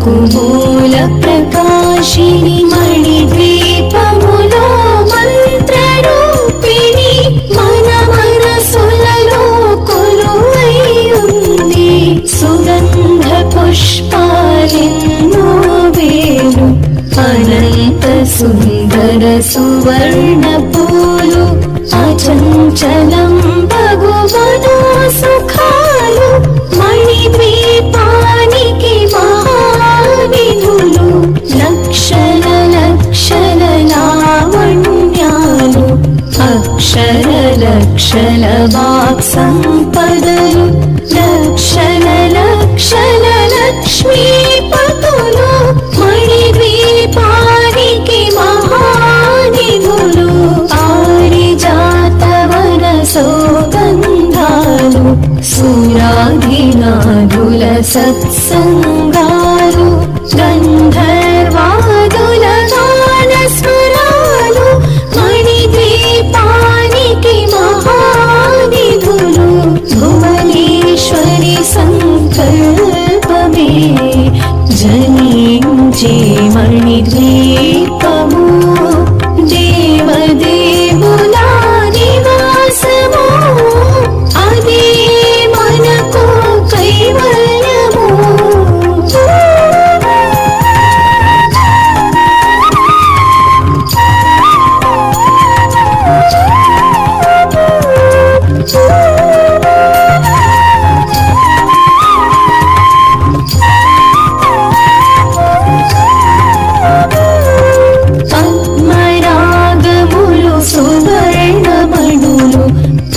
కలలకు మూల ప్రకాశిని మణిద్వీపములో మంత్రరూపిణి మన మనసులలో కొలువై సుగంధ పుష్పాలెన్నో వేలు అనంత సుందర సువర్ణ పూలు అచంచలం భగవనో అక్షర లక్షల వాక్ సంపదలు లక్షల లక్షల లక్ష్మీపతులు మణిద్వీపానికి మహానిధులు పారిజాతవన సౌగంధాలు సూరాధినాదుల సత్సంగ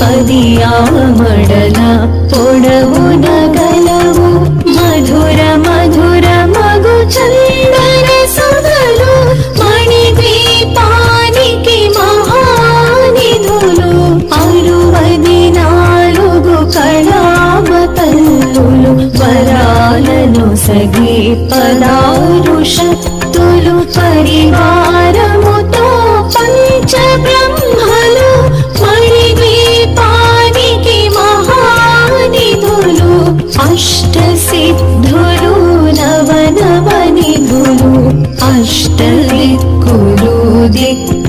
సువర్ణమణులు పదియామడల పొడవున గలవు మధుర మధుర మగు చందన సుధలు మణిద్వీపానికి మహానిధులు. అరువది నాలుగు కళామ వరాలను సగి పదారు శక్తులు పరివారం দেখতে